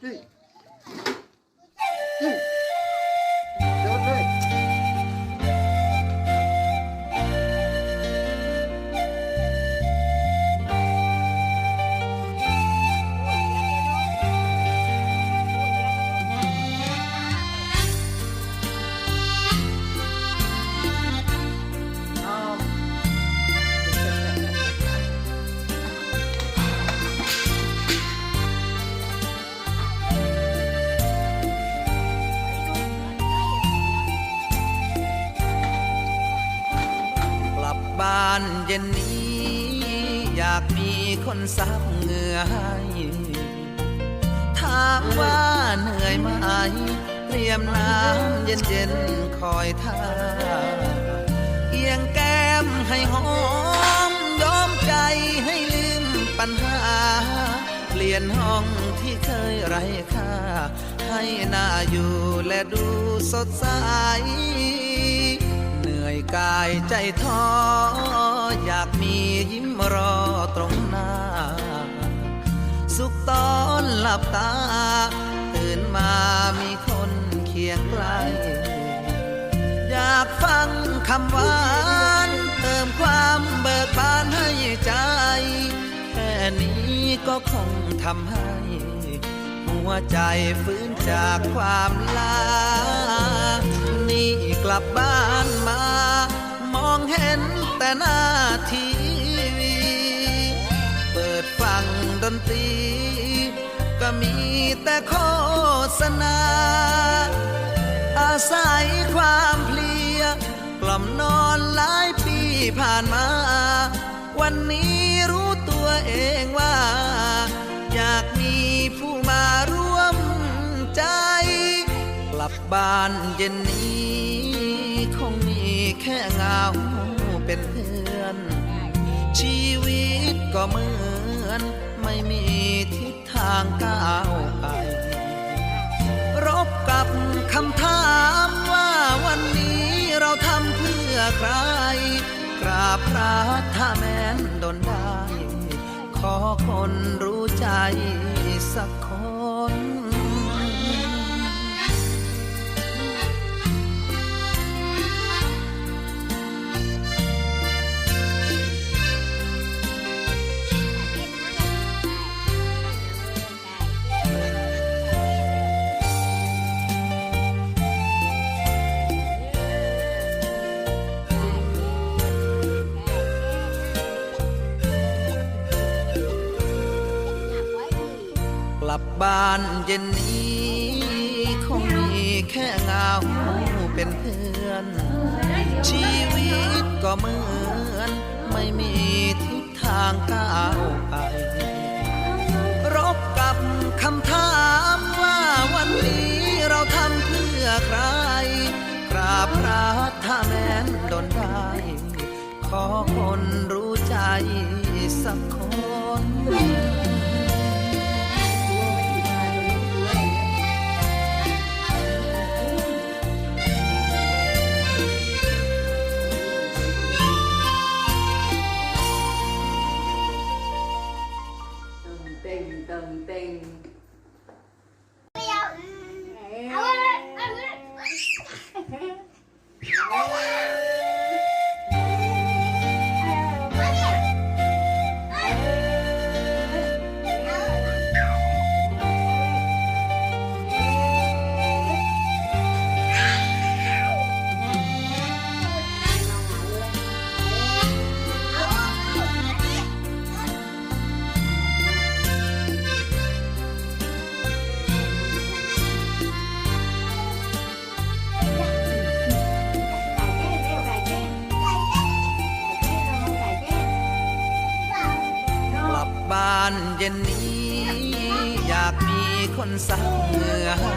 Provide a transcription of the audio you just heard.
เฮ้ บ้านเย็นนี้ อยากมีคนซับเหงื่อให้ถามว่าเหนื่อยไหมเตรียมน้ำเย็นๆคอยท่า เอียงแก้มให้หอมยอมใจให้ลืมปัญหา เปลี่ยนห้องที่เคยไร้ค่า ให้น่าอยู่และดูสดใส กายใจท้ออยากมียิ้มรอตรงหน้า สุขตอนหลับตา ตื่นมามีคนเคียงใกล้อยากฟังคำหวานเติมความเบิกบานให้ใจ แค่นี้ก็คงทำให้ หัวใจฟื้นจากความลานี่กลับบ้าน นตรี ก็มีแต่โฆษณา อาศัยความเพลีย กล่อมนอนหลายปีผ่านมา วันนี้รู้ตัวเองว่า อยากมีผู้มาร่วมใจ กลับบ้านเย็นนี้คงมีแค่เงาเป็นเพื่อนชีวิตก็เหมือน ไม่มีทิศทางก้าวไป รบกับคำถามว่าวันนี้เราทำเพื่อใคร กราบพระถ้าแม้นดนได้ ขอคนรู้ใจสักคน ลับบ้านเย็นนี้คงมีแค่เงาเป็นเพื่อน ชีวิตก็เหมือน ไม่มีทิศทางก้าวไป รบกับคำถามว่าวันนี้เราทำเพื่อใคร กราบพระถ้าแม้นดนได้ ขอคนรู้ใจสักคน ตึงเบ้านเย็นนี้ อยากมีคนซักเหงื่อให้